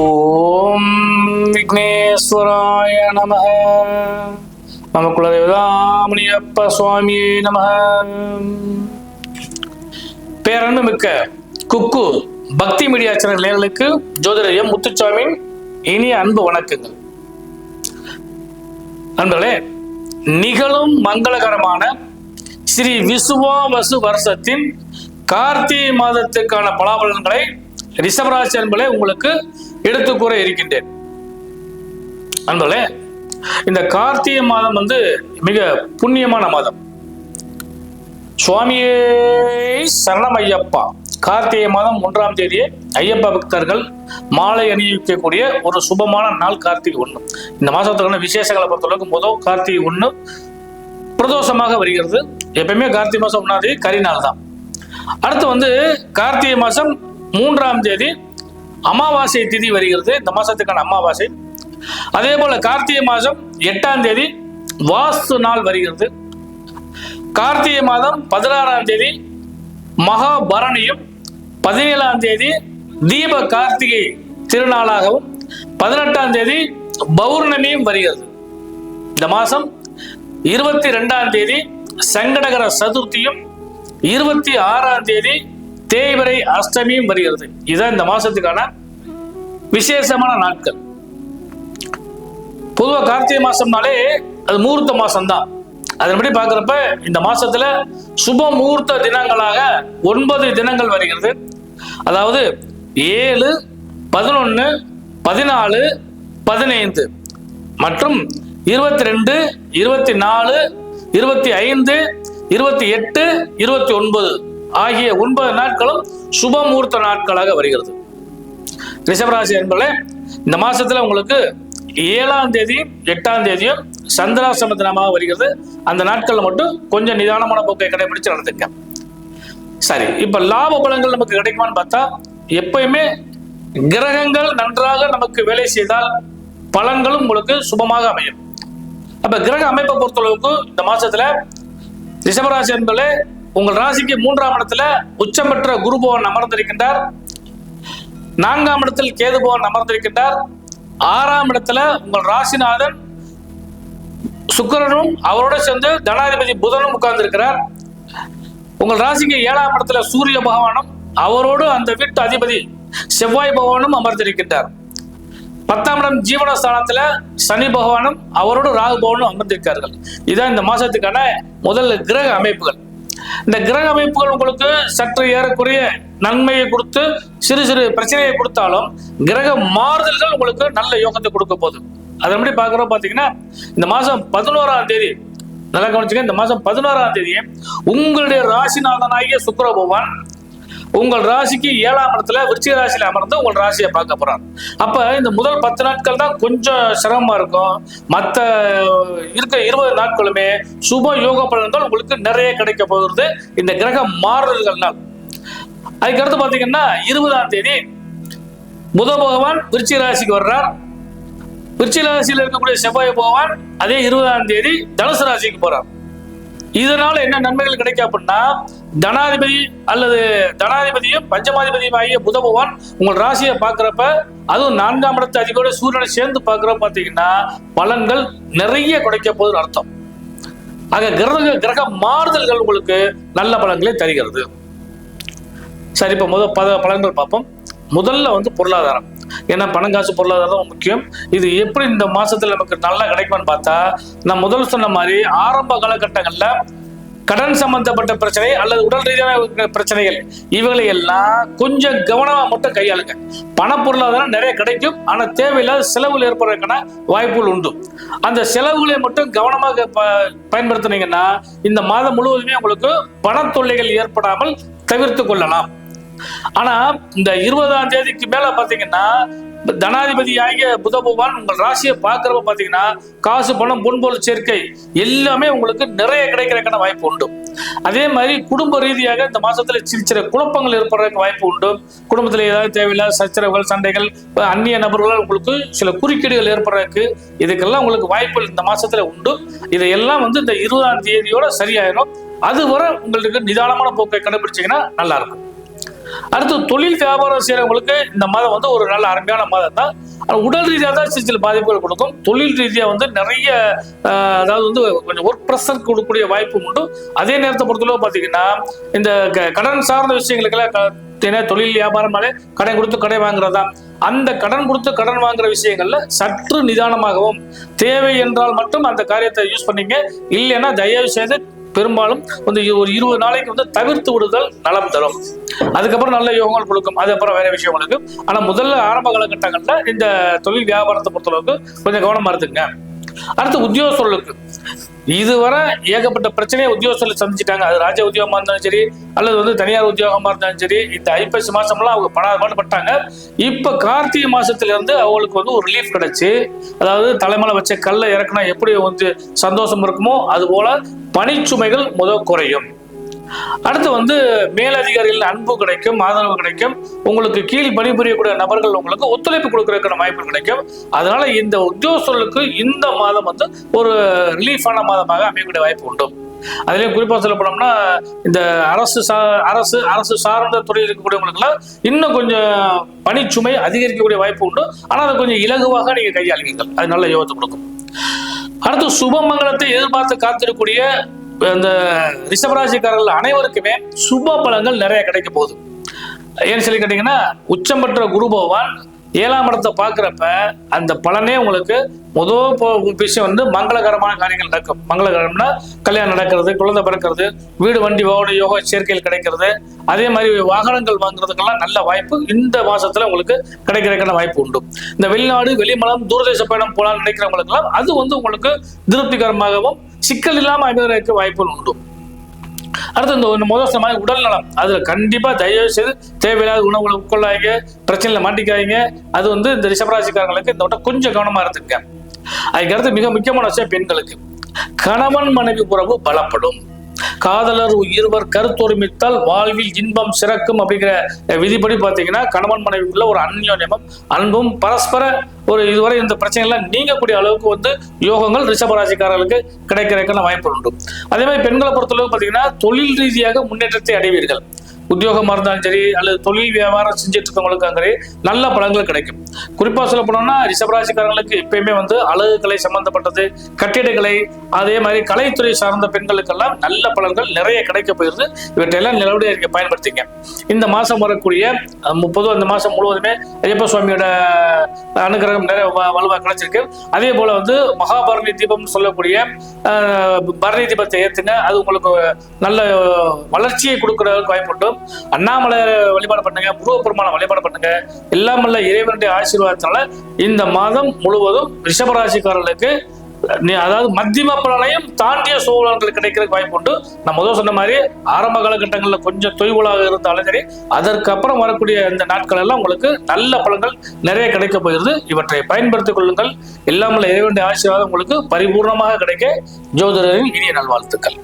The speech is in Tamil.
ஓம் விக்னேஸ்வராய நம நம குலதேவதாமணியப்ப சுவாமியே நம பேரன்பு மிக்க குக்கு பக்தி மீடியா சேனல் நேர்களுக்கு ஜோதிடர் முத்துச்சாமியின் இனிய அன்பு வணக்கங்கள். நண்பர்களே நிகழும் மங்களகரமான ஸ்ரீ விசுவாவசு வருஷத்தின் கார்த்திகை மாதத்துக்கான பலாபலன்களை ரிஷபராசி அன்பளை உங்களுக்கு எடுத்து கூற இருக்கின்றேன். அன்பளே இந்த கார்த்திகை மாதம் வந்து மிக புண்ணியமான மாதம். சுவாமியே சரணம் ஐயப்பா கார்த்திகை மாதம் ஒன்றாம் தேதியே ஐயப்பா பக்தர்கள் மாலை அணிவிக்கக்கூடிய ஒரு சுபமான நாள் கார்த்திகை ஒன்று. இந்த மாதத்துக்கான விசேஷங்களை பொறுத்தளவுக்கு முதல் கார்த்திகை ஒன்று பிரதோஷமாக வருகிறது. எப்பயுமே கார்த்திகை மாதம் ஒன்றாம் தேதி கரி நாள் தான். அடுத்து வந்து கார்த்திகை மாதம் மூன்றாம் தேதி அமாவாசை திதி வருகிறது. இந்த மாசத்துக்கான அமாவாசை. அதே போல கார்த்திகை மாதம் எட்டாம் தேதி வாஸ்து நாள் வருகிறது. கார்த்திகை மாதம் பதினாறாம் தேதி மகாபரணியும் பதினேழாம் தேதி தீப கார்த்திகை திருநாளாகவும் பதினெட்டாம் தேதி பௌர்ணமியும் வருகிறது. இந்த மாதம் இருபத்தி ரெண்டாம் தேதி சங்கடகர சதுர்த்தியும் இருபத்தி ஆறாம் தேதி தேய்வரை அஷ்டமியும் வருகிறது. இதுதான் இந்த மாசத்துக்கான விசேஷமான நாட்கள். பொதுவாக கார்த்திகை மாசம்னாலே அது முகூர்த்த மாசம் தான் அதன்படி பார்க்குறப்ப இந்த மாசத்துல சுப முகூர்த்த தினங்களாக ஒன்பது தினங்கள் வருகிறது. அதாவது ஏழு பதினொன்று பதினாலு பதினைந்து மற்றும் இருபத்தி ரெண்டு இருபத்தி நாலு இருபத்தி ஐந்து இருபத்தி எட்டு இருபத்தி ஒன்பது. ஆகிய ஒன்பது நாட்களும் சுப முகூர்த்த நாட்களாக வருகிறது. ரிஷபராசி என்பது இந்த மாசத்துல உங்களுக்கு ஏழாம் தேதி எட்டாம் தேதியும் சந்திராசிரம தினமாக வருகிறது. அந்த நாட்களில் மட்டும் கொஞ்சம் நிதானமான போக்கை கடைபிடிச்சு நடந்துக்க சரி இப்ப லாப பலங்கள் நமக்கு கிடைக்குமான்னு பார்த்தா எப்பயுமே கிரகங்கள் நன்றாக நமக்கு வேலை செய்தால் பலன்களும் உங்களுக்கு சுபமாக அமையும். அப்ப கிரக அமைப்பை பொறுத்தளவுக்கு இந்த மாசத்துல ரிஷபராசி என்பதில் உங்கள் ராசிக்கு மூன்றாம் இடத்துல உச்சம் பெற்ற குரு பவன் அமர்ந்திருக்கின்றார். நான்காம் இடத்தில் கேது பவன் அமர்ந்திருக்கின்றார். ஆறாம் இடத்துல உங்கள் ராசிநாதன் சுக்கிரனும் அவரோட சேர்ந்து தனாதிபதி புதனும் உட்கார்ந்து இருக்கிறார் உங்கள் ராசிக்கு ஏழாம் இடத்துல சூரிய பகவானும் அவரோடு அந்த வீட்டு அதிபதி செவ்வாய் பகவானும் அமர்ந்திருக்கின்றார். பத்தாம் இடம் ஜீவனஸ்தானத்துல சனி பகவானும் அவரோடு ராகு பகவானும் அமர்ந்திருக்கார்கள் இதான் இந்த மாசத்துக்கான முதல் கிரக அமைப்புகள். இந்த கிரக அமைப்புகள் உங்களுக்கு சற்று ஏறக்குறைய நன்மையை கொடுத்து சிறு சிறு பிரச்சனையை கொடுத்தாலும் கிரக மாறுதல்கள் உங்களுக்கு நல்ல யோகத்தை கொடுக்க போகுது. அதன்படி பார்க்குறோம் பார்த்தீங்கன்னா இந்த மாதம் பதினோராம் தேதி நல்லா கவனிச்சுங்க இந்த மாதம் பதினோராம் தேதி உங்களுடைய ராசிநாதனாகிய சுக்கர பகவான் உங்கள் ராசிக்கு ஏழாம் இடத்துல விருச்சிக ராசியில் அமர்ந்து உங்கள் ராசியை பார்க்க போறார். அப்ப இந்த முதல் பத்து நாட்கள் தான் கொஞ்சம் சிரமமா இருக்கும். மற்ற இருக்க இருபது நாட்களுமே சுப யோக பலன்கள் உங்களுக்கு நிறைய கிடைக்க போகிறது இந்த கிரக மாறுதல்கள்னால். அதுக்கடுத்து பாத்தீங்கன்னா இருபதாம் தேதி புத பகவான் விருச்சிக ராசிக்கு வர்றார். விருச்சிக ராசியில் இருக்கக்கூடிய செவ்வாய் பகவான் அதே இருபதாம் தேதி தனுசு ராசிக்கு போறார். இதனால என்ன நன்மைகள் கிடைக்கும் அப்படின்னா தனாதிபதி அல்லது தனாதிபதியும் பஞ்சமாதிபதியும் ஆகிய புத பகவான் உங்கள் ராசியை பார்க்குறப்ப அதுவும் நான்காம் இடத்து அதிகோட சூரியனை சேர்ந்து பார்க்குறப்ப பார்த்தீங்கன்னா பலன்கள் நிறைய கிடைக்க போகுதுன்னு அர்த்தம். ஆக கிரக கிரக மாறுதல்கள் உங்களுக்கு நல்ல பலன்களை தருகிறது. சரி இப்போ முதல் பத பலன்கள் பார்ப்போம். முதல்ல வந்து பொருளாதாரம். ஏன்னா பணம் காசு பொருளாதாரம் தான் முக்கியம். இது எப்படி இந்த மாசத்துல நமக்கு நல்லா கிடைக்கும்னு பார்த்தா நான் முதல் சொன்ன மாதிரி ஆரம்ப காலகட்டங்கள்ல கடன் சம்பந்தப்பட்ட பிரச்சனை அல்லது உடல் ரீதியான பிரச்சனைகள் இவைகளை எல்லாம் கொஞ்சம் கவனமா மட்டும் கையாளுங்க. பண பொருளாதாரம் நிறைய கிடைக்கும் ஆனா தேவையில்லாத செலவுகள் ஏற்படுறதுக்கான வாய்ப்புகள் உண்டு. அந்த செலவுகளை மட்டும் கவனமாக ப- பயன்படுத்துனீங்கன்னா இந்த மாதம் முழுவதுமே உங்களுக்கு பணத்தொல்லைகள் ஏற்படாமல் தவிர்த்து கொள்ளலாம். ஆனா இந்த இருபதாம் தேதிக்கு மேல பாத்தீங்கன்னா தனாதிபதி ஆகிய புத பகவான் உங்கள் ராசியை பார்க்கறப்ப பாத்தீங்கன்னா காசு பணம் பொன்பொருள் சேர்க்கை எல்லாமே உங்களுக்கு நிறைய கிடைக்கிறதுக்கான வாய்ப்பு உண்டு. அதே மாதிரி குடும்ப ரீதியாக இந்த மாசத்துல சிறு சிறு குழப்பங்கள் ஏற்படுறதுக்கு வாய்ப்பு உண்டு. குடும்பத்துல ஏதாவது தேவையில்லாத சச்சரவுகள் சண்டைகள் அந்நிய நபர்களால் உங்களுக்கு சில குறுக்கீடுகள் ஏற்படுறதுக்கு இதுக்கெல்லாம் உங்களுக்கு வாய்ப்புகள் இந்த மாசத்துல உண்டு. இதையெல்லாம் வந்து இந்த இருபதாம் தேதியோட சரியாயிடும் அதுவரை உங்களுக்கு நிதானமான போக்கை கண்டுபிடிச்சீங்கன்னா நல்லா இருக்கும். அடுத்து தொழில் வியாபாரம் செய்யறவங்களுக்கு இந்த மாதம் வந்து ஒரு நல்ல அருமையான மாதம் தான் உடல் ரீதியாக தான் சில பாதிப்புகள் கொடுக்கும். தொழில் ரீதியாக வந்து நிறைய அதாவது வந்து கொஞ்சம் ஒர்க் ப்ரெஷர் கொடுக்கக்கூடிய வாய்ப்பு உண்டு. அதே நேரத்தை பொறுத்தளவு பார்த்தீங்கன்னா இந்த க- கடன் சார்ந்த விஷயங்களுக்கெல்லாம் ஏன்னா தொழில் வியாபாரமாலே கடன் கொடுத்து கடை வாங்குறதா அந்த கடன் கொடுத்து கடன் வாங்குற விஷயங்கள்ல சற்று நிதானமாகவும் தேவை என்றால் மட்டும் அந்த காரியத்தை யூஸ் பண்ணீங்க. இல்லைன்னா தயவு செய்து பெரும்பாலும் வந்து ஒரு இருபது நாளைக்கு வந்து தவிர்த்து விடுதல் நலம் தரும். அதுக்கப்புறம் நல்ல யோகங்கள் கொடுக்கும். அதுக்கப்புறம் வேற விஷயம் உங்களுக்கு. ஆனா முதல்ல ஆரம்ப காலகட்டங்கள்ல இந்த தொழில் வியாபாரத்தை பொறுத்தளவுக்கு கொஞ்சம் கவனமா இருந்துங்க அடுத்து உத்தியோக சொல்லுக்கு இதுவரை ஏகப்பட்ட பிரச்சனையை உத்தியோகத்தில் சந்திச்சிட்டாங்க. அது ராஜ உத்தியோகமா இருந்தாலும் சரி அல்லது வந்து தனியார் உத்தியோகமா இருந்தாலும் சரி இந்த ஐப்பசி மாசம்லாம் அவங்க படாத பாடுபட்டாங்க இப்ப கார்த்திகை மாசத்துல இருந்து அவங்களுக்கு வந்து ஒரு ரிலீஃப் கிடைச்சு அதாவது தலைமையில வச்ச கல்லை இறக்குனா எப்படி வந்து சந்தோஷம் இருக்குமோ அது போல பணிச்சுமைகள் முத குறையும். அடுத்து வந்து மேலதிகாரிகள் அன்பு கிடைக்கும் ஆதரவு கிடைக்கும். உங்களுக்கு கீழ் பணிபுரியக்கூடிய நபர்கள் உங்களுக்கு ஒத்துழைப்பு கொடுக்கறதுக்கான வாய்ப்பு கிடைக்கும். அதனால இந்த உத்தியோகஸ்தர்களுக்கு இந்த மாதம் வந்து ஒரு ரிலீஃபான மாதமாக அமையக்கூடிய வாய்ப்பு உண்டு. அதுலயும் குறிப்பா சொல்ல போனோம்னா இந்த அரசு சா அரசு அரசு சார்ந்த துறையில் இருக்கக்கூடியவங்களுக்குலாம் இன்னும் கொஞ்சம் பணிச்சுமை அதிகரிக்கக்கூடிய வாய்ப்பு உண்டு. ஆனா அதை கொஞ்சம் இலகுவாக நீங்க கையாளுவீங்கள் அது நல்ல யோகத்தை கொடுக்கும். அடுத்து சுபமங்கலத்தை எதிர்பார்த்து காத்திருக்கக்கூடிய அந்த ரிஷபராசிக்காரர்கள் அனைவருக்குமே சுப பலங்கள் நிறைய கிடைக்க போகுது. ஏன்னு சொல்லி கேட்டீங்கன்னா உச்சம் பெற்ற குரு பகவான் ஏழாம் இடத்தை பார்க்குறப்ப அந்த பலனே உங்களுக்கு முதல் விஷயம் வந்து மங்களகரமான காரியங்கள் நடக்கும். மங்களகரம்னா கல்யாணம் நடக்கிறது குழந்தை பிறக்கிறது வீடு வண்டி வாகன யோகா சேர்க்கையில் கிடைக்கிறது. அதே மாதிரி வாகனங்கள் வாங்குறதுக்கெல்லாம் நல்ல வாய்ப்பு. இந்த மாசத்துல உங்களுக்கு கிடைக்கிறதுக்கான வாய்ப்பு உண்டு. இந்த வெளிநாடு வெளிமலம் தூரதேச பயணம் போலான்னு நினைக்கிறவங்களுக்கெல்லாம் அது வந்து உங்களுக்கு திருப்திகரமாகவும் சிக்கல் இல்லாமல் அமைவதற்கு வாய்ப்புகள் உண்டு. அடுத்து இந்த ஒன்று முதல் சொன்ன உடல் நலம். அதுல கண்டிப்பா தயவு செய்து தேவையில்லாத உணவுகளை உட்கொள்ளாதீங்க. பிரச்சனையில மாட்டிக்காதீங்க. அது வந்து இந்த ரிஷபராசிக்காரங்களுக்கு இந்த விட்ட கொஞ்சம் கவனமா இருந்துங்க அதுக்கடுத்து மிக முக்கியமான விஷயம் பெண்களுக்கு. கணவன் மனைவி உறவு பலப்படும். காதலர் இருவர் கருத்தொருமித்தால் வாழ்வில் இன்பம் சிறக்கும் அப்படிங்கிற விதிப்படி பார்த்தீங்கன்னா கணவன் மனைவிக்குள்ள ஒரு அந்யோன்யமும் அன்பும் பரஸ்பர ஒரு இதுவரை இந்த பிரச்சனைகள்லாம் நீங்கக்கூடிய அளவுக்கு வந்து யோகங்கள் ரிஷபராசிக்காரர்களுக்கு கிடைக்கிறதுக்கான வாய்ப்பு உண்டு. அதே மாதிரி பெண்களை பொறுத்தளவுக்கு பார்த்தீங்கன்னா தொழில் ரீதியாக முன்னேற்றத்தை அடைவீர்கள். உத்தியோகமாக இருந்தாலும் சரி அல்லது தொழில் வியாபாரம் செஞ்சுட்டு இருக்கவங்களுக்கும் சரி நல்ல பலன்கள் கிடைக்கும். குறிப்பாக சொல்ல போனோம்னா ரிஷபராசிக்காரங்களுக்கு எப்பயுமே வந்து அழகு கலை சம்பந்தப்பட்டது கட்டிடக்கலை அதே மாதிரி கலைத்துறை சார்ந்த பெண்களுக்கெல்லாம் நல்ல பலன்கள் நிறைய கிடைக்க போயிருது. இவற்றையெல்லாம் நிலவுடைய நீங்க பயன்படுத்திங்க. இந்த மாதம் வரக்கூடிய முப்பது அந்த மாதம் முழுவதுமே ஐயப்ப சுவாமியோட அனுகிரகம் நிறைய வ- கிடைச்சிருக்கு. அதே போல் வந்து மகாபரணி தீபம்னு சொல்லக்கூடிய பரணி தீபத்தை ஏற்றுங்க அது உங்களுக்கு நல்ல வளர்ச்சியை கொடுக்குறதுக்கு வாய்ப்பு உண்டு அண்ணாமலை வழிபாடு பண்ணுங்க முருகப்பெருமான வழிபாடு பண்ணுங்க. எல்லாம் வல்ல இறைவனுடைய ஆசீர்வாதத்தினால இந்த மாதம் முழுவதும் ரிஷபராசிக்காரர்களுக்கு அதாவது மத்தியம பலனையும் தாண்டிய சூழல்கள் கிடைக்கிறதுக்கு வாய்ப்பு உண்டு. நான் முதல் சொன்ன மாதிரி ஆரம்ப காலகட்டங்களில் கொஞ்சம் தொய்வுகளாக இருந்தாலும் சரி அதற்கப்புறம் வரக்கூடிய இந்த நாட்கள் எல்லாம் உங்களுக்கு நல்ல பலன்கள் நிறைய கிடைக்க போகிறது. இவற்றை பயன்படுத்திக் கொள்ளுங்கள். எல்லாமல்ல இறைவனுடைய ஆசீர்வாதம் உங்களுக்கு பரிபூர்ணமாக கிடைக்க ஜோதிடரின் இனிய நல்வாழ்த்துக்கள்.